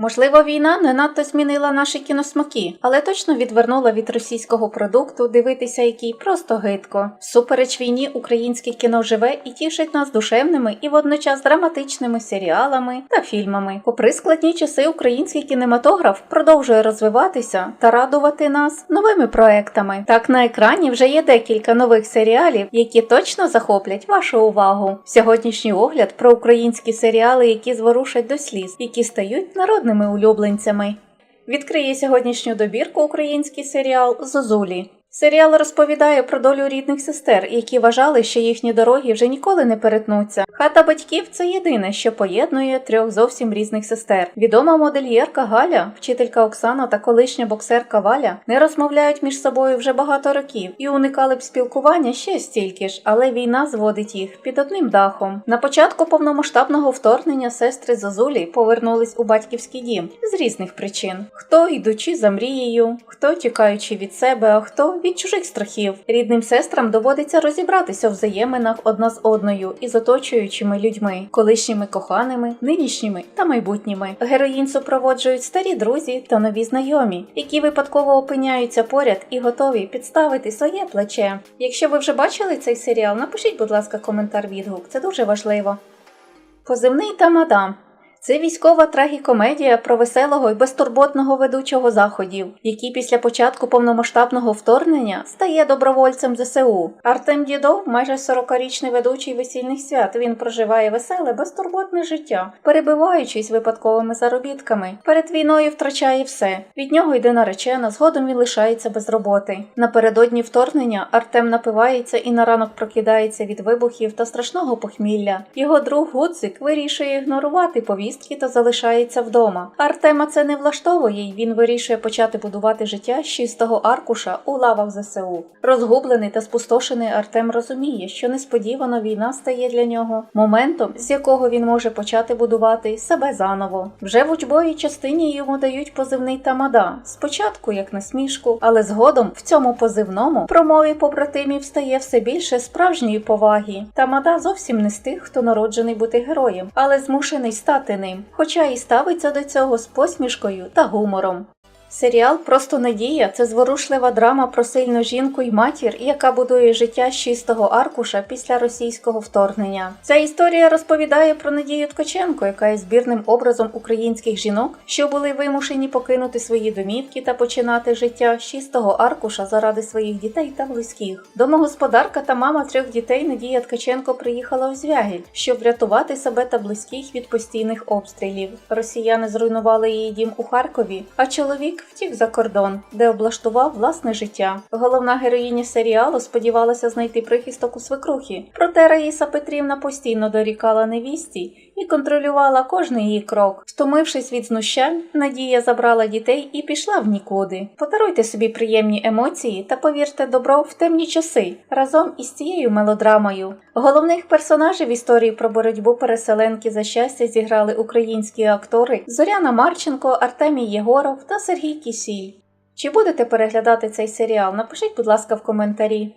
Можливо, війна не надто змінила наші кіносмаки, але точно відвернула від російського продукту, дивитися який просто гидко. Всупереч війні українське кіно живе і тішить нас душевними і водночас драматичними серіалами та фільмами. Попри складні часи, український кінематограф продовжує розвиватися та радувати нас новими проектами. Так на екрані вже є декілька нових серіалів, які точно захоплять вашу увагу. Сьогоднішній огляд про українські серіали, які зворушать до сліз, які стають народними улюбленцями. Відкриє сьогоднішню добірку український серіал Зозулі. Серіал розповідає про долю рідних сестер, які вважали, що їхні дороги вже ніколи не перетнуться. Хата батьків це єдине, що поєднує трьох зовсім різних сестер. Відома модельєрка Галя, вчителька Оксана та колишня боксерка Валя не розмовляють між собою вже багато років і уникали б спілкування ще стільки ж, але війна зводить їх під одним дахом. На початку повномасштабного вторгнення сестри Зозулі повернулись у батьківський дім з різних причин: хто йдучи за мрією, хто тікаючи від себе, а хто від чужих страхів. Рідним сестрам доводиться розібратися в взаєминах одна з одною і з оточуючими людьми, колишніми коханими, нинішніми та майбутніми. Героїн супроводжують старі друзі та нові знайомі, які випадково опиняються поряд і готові підставити своє плече. Якщо ви вже бачили цей серіал, напишіть, будь ласка, коментар відгук. Це дуже важливо. Позивний та мадам. Це військова трагікомедія про веселого і безтурботного ведучого заходів, який після початку повномасштабного вторгнення стає добровольцем ЗСУ. Артем Дідов, майже 40-річний ведучий весільних свят. Він проживає веселе, безтурботне життя, перебиваючись випадковими заробітками. Перед війною втрачає все. Від нього йде наречена, згодом він лишається без роботи. Напередодні вторгнення Артем напивається і на ранок прокидається від вибухів та страшного похмілля. Його друг Гудзик вирішує ігнорувати повістки та залишається вдома. Артема це не влаштовує, й він вирішує почати будувати життя з чистого аркуша у лавах ЗСУ. Розгублений та спустошений Артем розуміє, що несподівано війна стає для нього моментом, з якого він може почати будувати себе заново. Вже в учбовій частині йому дають позивний тамада. Спочатку як насмішку, але згодом в цьому позивному промові побратимів стає все більше справжньої поваги. Тамада зовсім не з тих, хто народжений бути героєм, але змушений стати ним, хоча і ставиться до цього з посмішкою та гумором. Серіал Просто надія це зворушлива драма про сильну жінку й матір, яка будує життя з чистого аркуша після російського вторгнення. Ця історія розповідає про Надію Ткаченко, яка є збірним образом українських жінок, що були вимушені покинути свої домівки та починати життя з чистого аркуша заради своїх дітей та близьких. Домогосподарка та мама трьох дітей Надія Ткаченко приїхала у Звягіль, щоб врятувати себе та близьких від постійних обстрілів. Росіяни зруйнували її дім у Харкові, а чоловік втік за кордон, де облаштував власне життя. Головна героїня серіалу сподівалася знайти прихисток у свекрухі, проте Раїса Петрівна постійно дорікала невісті і контролювала кожний її крок. Втомившись від знущань, Надія забрала дітей і пішла в нікуди. Подаруйте собі приємні емоції та повірте добро в темні часи разом із цією мелодрамою. Головних персонажів історії про боротьбу переселенки за щастя зіграли українські актори Зоряна Марченко, Артемій Єгоров та Сергій Кісіль. Чи будете переглядати цей серіал? Напишіть, будь ласка, в коментарі.